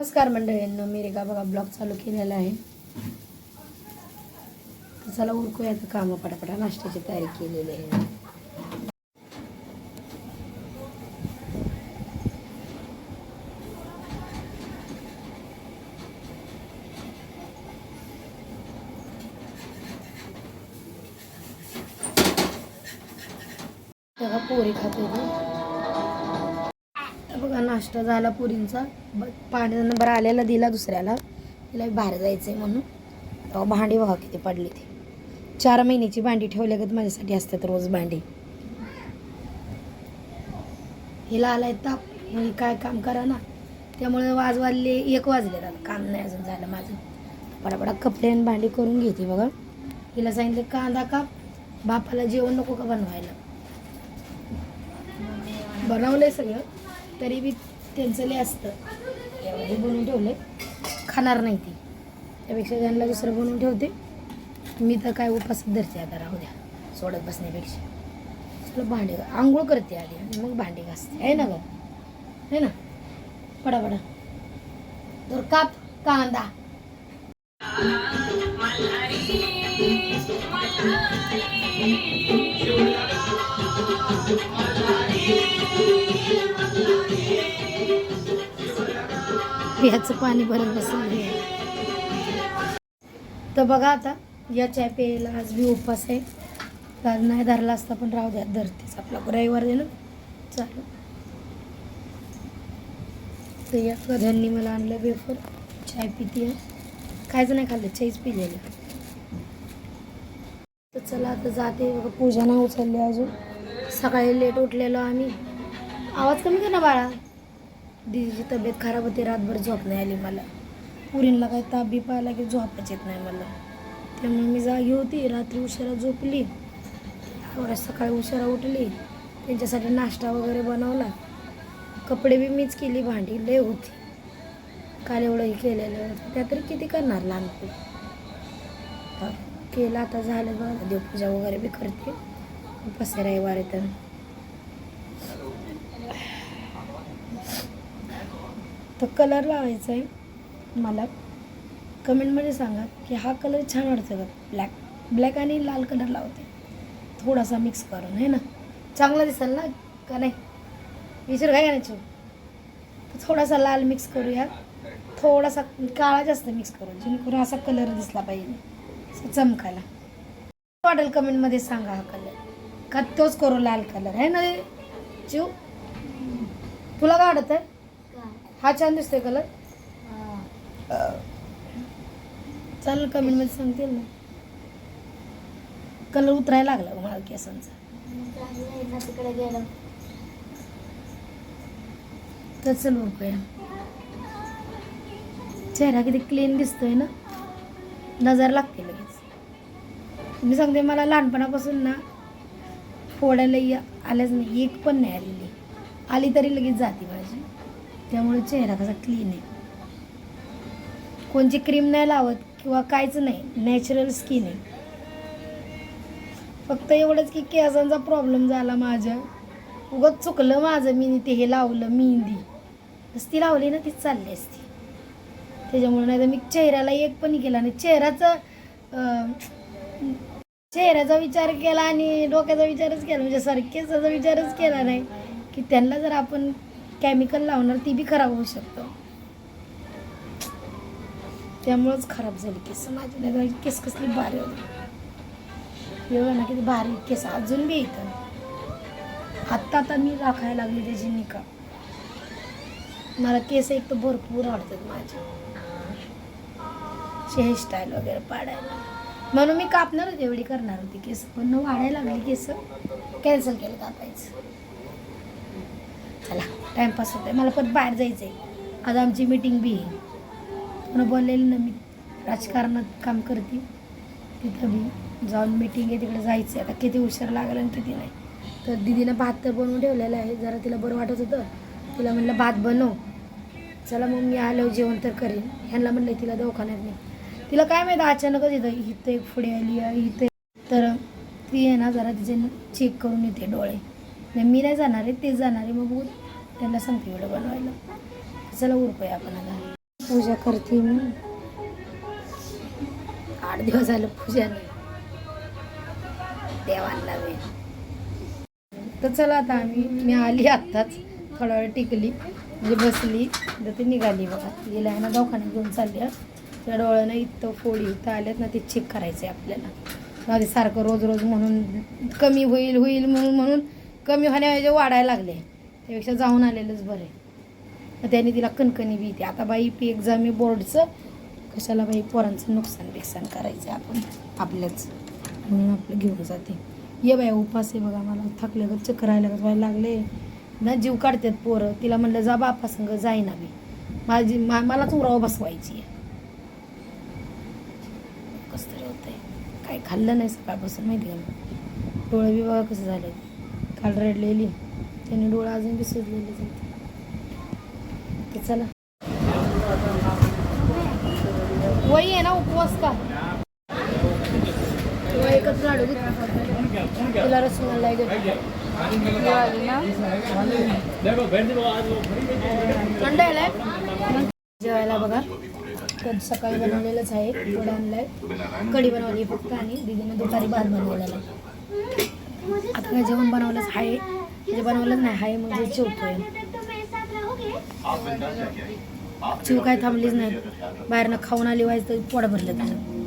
नमस्कार मंडळींनो मी रेखा बघा ब्लॉग चालू केलेला आहे. तर चला उरकूया तर कामं पटापटा नाश्त्याची तयारी केलेली आहे. तेव्हा पोरी खाते बघा नाश्ता झाला पुरींचा. ब- पाण्याचा नंबर आलेला दिला दुसऱ्याला. तिला बाहेर जायचं आहे म्हणून. तेव्हा भांडी बघा किती पडली ती. चार महिन्याची भांडी ठेवल्यागत माझ्यासाठी असतात रोज भांडी. हिला आलाय ताप. म्हणजे काय काम करा ना त्यामुळे वाज वाजले एक वाजले आता काम नाही अजून झालं माझं. पटापटा कपडे आणि भांडी करून घेते बघा. हिला सांगितलं कांदा काप. बापाला जेवण नको का बनवायला? बनवलंय सगळं. तरी बी त्यांचं लय असतं. एवढं हे बनवून ठेवले खाणार नाही ती. त्यापेक्षा त्यांना दुसरं बनवून ठेवते. मी तर काय उपास धरते आता राहू द्या. सोडत बसण्यापेक्षा. चला भांडे आंघोळ करते आधी आणि मग भांडे घासते. आहे ना ग? आहे ना? पडा पडा. तर काप कांदा. ह्याचं पाणी भरत बसलं तर बघा आता या चाय प्यायला आज बी उपवास आहे. कारण नाही धरला असता पण राहू द्या धरतेच. आपला रविवार आहे ना? चालू तर या गध्यांनी मला आणलं वेफर चाय पिती. आहे कायचं नाही खाल्लं चायच पिलेलं. तर चला आता जाते. बघा पूजा नाही उचलली अजून. सकाळी लेट उठलेलो आम्ही. आवाज कमी कर ना बाळा. दीदीची तब्येत खराब होती रातभर झोप नाही आली मला. पुरींना काही ताप बीप आला की झोपाच येत नाही मला. त्यामुळे मी जागी होती रात्री उशिरा झोपली. सकाळी उशिरा उठली. त्यांच्यासाठी नाश्ता वगैरे बनवला. कपडे बी मीच केली भांडी लय होती. काल एवढं हे केलेलं होतं त्या तरी किती करणार लहानपणी? केलं आता झालं बघा देवपूजा वगैरे बी करते. पसे रविवार येतं तर कलर लावायचा आहे. मला कमेंटमध्ये सांगा की हा कलर छान वाटतो का ब्लॅक ब्लॅक आणि लाल कलर लावते. थोडासा मिक्स करून आहे ना? चांगला दिसेल ना? का नाही? विचार काय करायचं? तर थोडासा लाल मिक्स करूया. थोडासा काळा जास्त मिक्स करू. जेणेकरून असा कलर दिसला पाहिजे. चमकायला. वाटेल कमेंटमध्ये सांगा हा कलर का तोच करू लाल कलर आहे ना चिव? तुला काय वाटत आहे हा छान दिसतोय कलर चालेल कमेंटमध्ये सांगतील ना. कलर उतरायला लागला मला केसांचा तिकडे गेलं तर चल बघूया चेहरा किती क्लीन दिसतोय ना. नजर लागते लगेच. मी सांगते मला लहानपणापासून ना फोडायला आल्याच नाही एक पण नाही आलेली. आली तरी लगेच जाते माझी. त्यामुळे चेहरा कसा क्लीन आहे. कोणची क्रीम नाही लावत किंवा काहीच नाही नॅचरल स्किन आहे. फक्त एवढंच की केसांचा प्रॉब्लेम झाला माझ्या. उगत चुकलं माझं मी ते हे लावलं मेहंदी. बस ती लावली ना तीच चालली असती. त्याच्यामुळे नाही तर मी चेहऱ्याला एक पण केला नाही. चेहऱ्याचा चेहऱ्याचा विचार केला आणि डोक्याचा विचारच केला. म्हणजे सरकेचा विचारच केला नाही की त्यांना जर आपण केमिकल लावणार ती बी खराब होऊ शकतं. त्यामुळंच खराब झाली केस. माझी नाही केस कसली भारी होती. एवढं ना किती भारी केस. अजून बी येतं आत्ता आता मी राखायला लागली त्याची निका मला केस एक तर भरपूर आवडतात माझे. हेअरस्टाईल वगैरे पाडायला. म्हणून मी कापणार होते एवढी करणार होती केस. पण वाढायला लागली केस कॅन्सल केलं कापायचं. चला टाईमपास आहे मला परत बाहेर जायचं आहे आज आमची मीटिंग बी आहे. म्हणून बोललेली ना मी राजकारणात काम करते. तिथं बी जाऊन मीटिंग आहे तिकडे जायचं आहे आता किती उशीर लागला आणि किती नाही. तर दिदीनं भात तर बनवून ठेवलेलं आहे. जरा तिला बरं वाटत होतं. तिला म्हणलं भात बनव. चला मग मी आल्यावर जेवण तर करेन. ह्यांना म्हणलं तिला दवाखान्यात नाही तिला काय माहिती अचानकच येतं इथं एक पुढे आली इथं इथे तर ती आहे ना जरा तिचे चेक करून येते डोळे. नाही मी नाही जाणार आहे ते जाणार आहे मग बघू. त्यांना सांगते एवढं बनवायला. चला उरकूया आपण आता. पूजा करते मी. आठ दिवस झालं पूजा नाही. देवांना वेळ तर चला आता आम्ही मी आली आत्ताच. थोडा वेळ टिकली म्हणजे बसली. तर ती निघाली बघा. गेल्या ना दवाखान्यात घेऊन चालली त्या डोळ्यानं इथं फोडी इथं आल्यात ना ते चेक करायचं आहे आपल्याला. आधी सारखं रोज रोज म्हणून कमी होईल होईल म्हणून म्हणून कमी होण्याऐवजी वाढायला लागले. त्यापेक्षा जाऊन आलेलंच बरं आहे. तर तिला कणकणी बी येते आता बाई पी एक्झाम आहे बोर्डचं. कशाला बाई पोरांचं नुकसान बिकसान करायचं आपण? आपल्याच. म्हणून आपलं घेऊन जाते. ये बाई उपास आहे बघा मला. थकले ग चक्कर व्हायला लागले. ना जीव काढतात पोरं. तिला म्हणलं जा बापासंग जाईना मी माझी मा मलाच उराव बसवायची आहे. कसं तरी होतंय. काय खाल्लं नाही सकाळपासून माहिती का? डोळे बी बघा कसं झाले काल रडलेली. त्याने डोळा अजून बी सुजलेले जाते तर चला. वही आहे ना उपवास का? तेव्हा एकच लाडू तिला रसमलाई थंड आलाय जेवायला बघा. तर सकाळी बनवलेलंच आहे. वडा आणलाय. कढी बनवली फक्त आणि दीदीनं दुपारी भात बनवलेला आता काय जेवण बनवलंच आहे म्हणजे बनवलंच नाही आहे म्हणजे जेवतोय. चिव काय थांबलीच नाही. बाहेरनं खाऊन आली व्हायचं पोट भरलं त्यानं